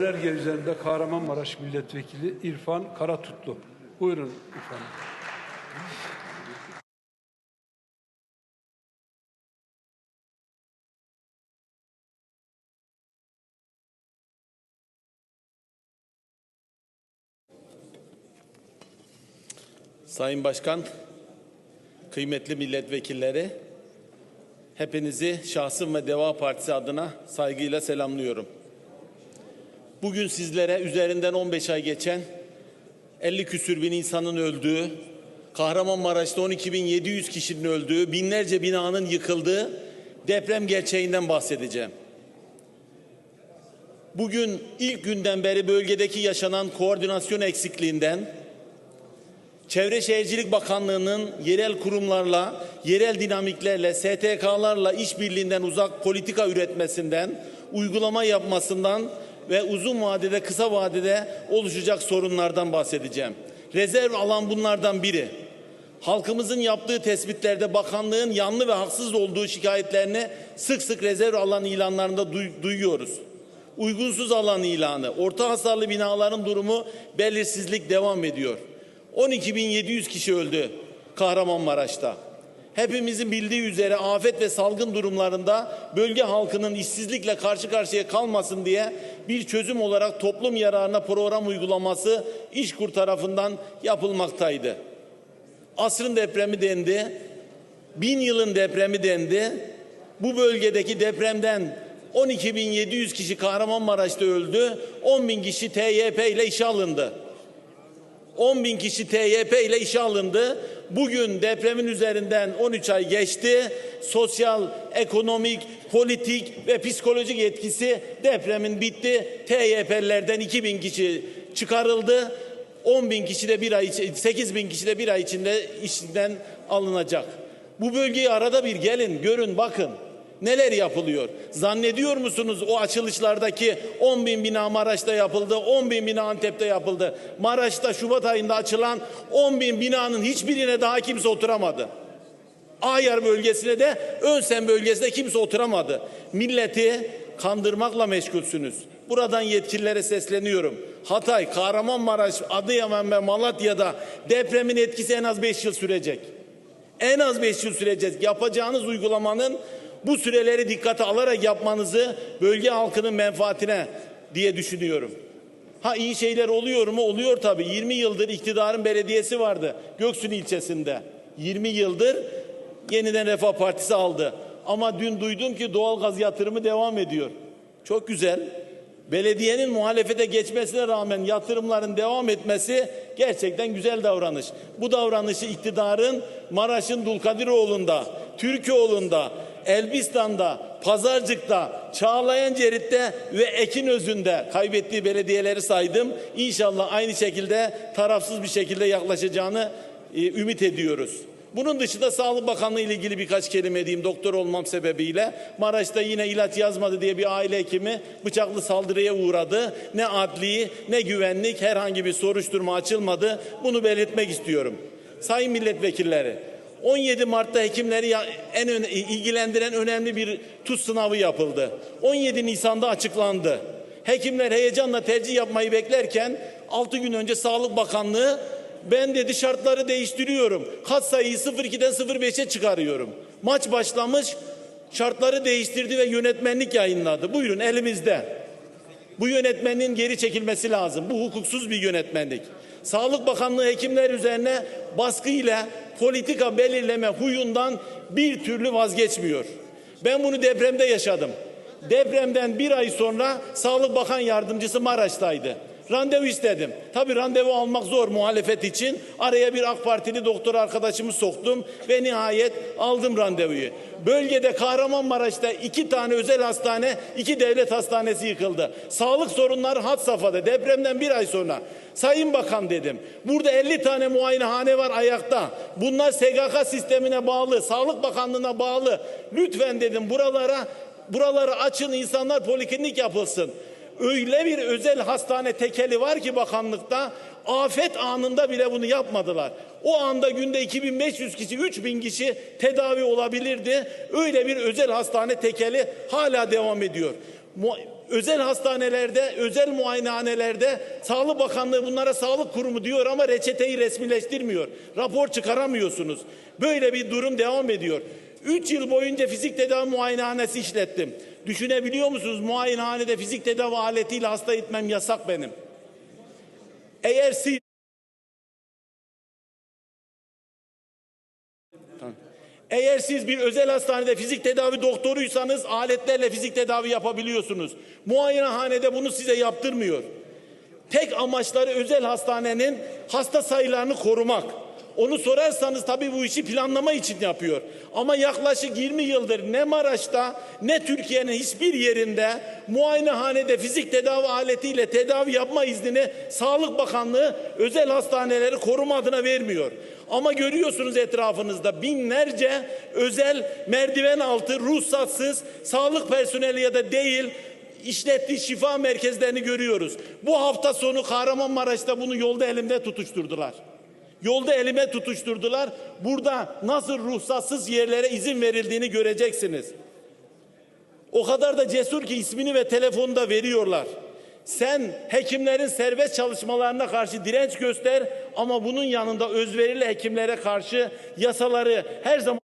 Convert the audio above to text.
Erge üzerinde Kahramanmaraş Milletvekili İrfan Karatutlu. Buyurun efendim. Sayın Başkan, kıymetli milletvekilleri, hepinizi şahsım ve Deva Partisi adına saygıyla selamlıyorum. Bugün sizlere üzerinden 15 ay geçen 50 küsür bin insanın öldüğü, Kahramanmaraş'ta 12.700 kişinin öldüğü, binlerce binanın yıkıldığı deprem gerçeğinden bahsedeceğim. Bugün ilk günden beri bölgedeki yaşanan koordinasyon eksikliğinden, Çevre Şehircilik Bakanlığı'nın yerel kurumlarla, yerel dinamiklerle, STK'larla işbirliğinden uzak politika üretmesinden, uygulama yapmasından ve uzun vadede, kısa vadede oluşacak sorunlardan bahsedeceğim. Rezerv alan bunlardan biri. Halkımızın yaptığı tespitlerde bakanlığın yanlı ve haksız olduğu şikayetlerini sık sık rezerv alan ilanlarında duy- duyuyoruz. Uygunsuz alan ilanı, orta hasarlı binaların durumu belirsizlik devam ediyor. 12.700 kişi öldü Kahramanmaraş'ta. Hepimizin bildiği üzere afet ve salgın durumlarında bölge halkının işsizlikle karşı karşıya kalmasın diye bir çözüm olarak toplum yararına program uygulaması İşkur tarafından yapılmaktaydı. Asrın depremi dendi, bin yılın depremi dendi. Bu bölgedeki depremden 12.700 kişi Kahramanmaraş'ta öldü, 10.000 kişi TYP ile işe alındı. 10 bin kişi TYP ile işe alındı. Bugün depremin üzerinden 13 ay geçti. Sosyal, ekonomik, politik ve psikolojik etkisi depremin bitti. TYP'lerden 2 bin kişi çıkarıldı. 10 bin kişi de bir ay, içi- 8 bin kişi de bir ay içinde işinden alınacak. Bu bölgeyi arada bir gelin, görün, bakın. Neler yapılıyor? Zannediyor musunuz o açılışlardaki 10 bin bina Maraş'ta yapıldı, 10 bin bina Antep'te yapıldı. Maraş'ta Şubat ayında açılan 10 bin binanın hiçbirine daha kimse oturamadı. Ayar bölgesine de Önsen bölgesine kimse oturamadı. Milleti kandırmakla meşgulsünüz. Buradan yetkililere sesleniyorum. Hatay, Kahramanmaraş, Adıyaman ve Malatya'da depremin etkisi en az 5 yıl sürecek. En az 5 yıl sürecek. Yapacağınız uygulamanın bu süreleri dikkate alarak yapmanızı bölge halkının menfaatine diye düşünüyorum. Ha iyi şeyler oluyor mu? Oluyor tabii. 20 yıldır iktidarın belediyesi vardı Göksun ilçesinde. 20 yıldır yeniden Refah Partisi aldı. Ama dün duydum ki doğalgaz yatırımı devam ediyor. Çok güzel. Belediyenin muhalefete geçmesine rağmen yatırımların devam etmesi gerçekten güzel davranış. Bu davranışı iktidarın Maraş'ın Dulkadiroğlu'nda, Türkoğlu'nda, Elbistan'da, Pazarcık'ta, Çağlayan Cerit'te ve Ekinözü'nde kaybettiği belediyeleri saydım. İnşallah aynı şekilde tarafsız bir şekilde yaklaşacağını e, ümit ediyoruz. Bunun dışında Sağlık Bakanlığı ile ilgili birkaç kelime edeyim doktor olmam sebebiyle. Maraş'ta yine ilaç yazmadı diye bir aile hekimi bıçaklı saldırıya uğradı. Ne adli ne güvenlik herhangi bir soruşturma açılmadı. Bunu belirtmek istiyorum. Sayın milletvekilleri 17 Mart'ta hekimleri en öne- ilgilendiren önemli bir tuz sınavı yapıldı. 17 Nisan'da açıklandı. Hekimler heyecanla tercih yapmayı beklerken 6 gün önce Sağlık Bakanlığı ben dedi şartları değiştiriyorum. Kat sayıyı 02'den 05'e çıkarıyorum. Maç başlamış şartları değiştirdi ve yönetmenlik yayınladı. Buyurun elimizde. Bu yönetmenin geri çekilmesi lazım. Bu hukuksuz bir yönetmenlik. Sağlık Bakanlığı hekimler üzerine baskı ile politika belirleme huyundan bir türlü vazgeçmiyor. Ben bunu depremde yaşadım. Depremden bir ay sonra Sağlık Bakan Yardımcısı Maraş'taydı. Randevu istedim. Tabii randevu almak zor muhalefet için. Araya bir AK Partili doktor arkadaşımı soktum ve nihayet aldım randevuyu. Bölgede Kahramanmaraş'ta iki tane özel hastane, iki devlet hastanesi yıkıldı. Sağlık sorunları had safhada depremden bir ay sonra. Sayın Bakan dedim. Burada 50 tane muayenehane var ayakta. Bunlar SGK sistemine bağlı, Sağlık Bakanlığı'na bağlı. Lütfen dedim buralara buraları açın insanlar poliklinik yapılsın öyle bir özel hastane tekeli var ki bakanlıkta afet anında bile bunu yapmadılar. O anda günde 2500 kişi, 3000 kişi tedavi olabilirdi. Öyle bir özel hastane tekeli hala devam ediyor. Özel hastanelerde, özel muayenehanelerde Sağlık Bakanlığı bunlara sağlık kurumu diyor ama reçeteyi resmileştirmiyor. Rapor çıkaramıyorsunuz. Böyle bir durum devam ediyor. 3 yıl boyunca fizik tedavi muayenehanesi işlettim. Düşünebiliyor musunuz? Muayenehanede fizik tedavi aletiyle hasta etmem yasak benim. Eğer siz Eğer siz bir özel hastanede fizik tedavi doktoruysanız aletlerle fizik tedavi yapabiliyorsunuz. Muayenehanede bunu size yaptırmıyor. Tek amaçları özel hastanenin hasta sayılarını korumak. Onu sorarsanız tabii bu işi planlama için yapıyor. Ama yaklaşık 20 yıldır ne Maraş'ta ne Türkiye'nin hiçbir yerinde muayenehanede fizik tedavi aletiyle tedavi yapma iznini Sağlık Bakanlığı özel hastaneleri koruma adına vermiyor. Ama görüyorsunuz etrafınızda binlerce özel merdiven altı ruhsatsız sağlık personeli ya da değil işlettiği şifa merkezlerini görüyoruz. Bu hafta sonu Kahramanmaraş'ta bunu yolda elimde tutuşturdular. Yolda elime tutuşturdular. Burada nasıl ruhsatsız yerlere izin verildiğini göreceksiniz. O kadar da cesur ki ismini ve telefonunu da veriyorlar. Sen hekimlerin serbest çalışmalarına karşı direnç göster ama bunun yanında özverili hekimlere karşı yasaları her zaman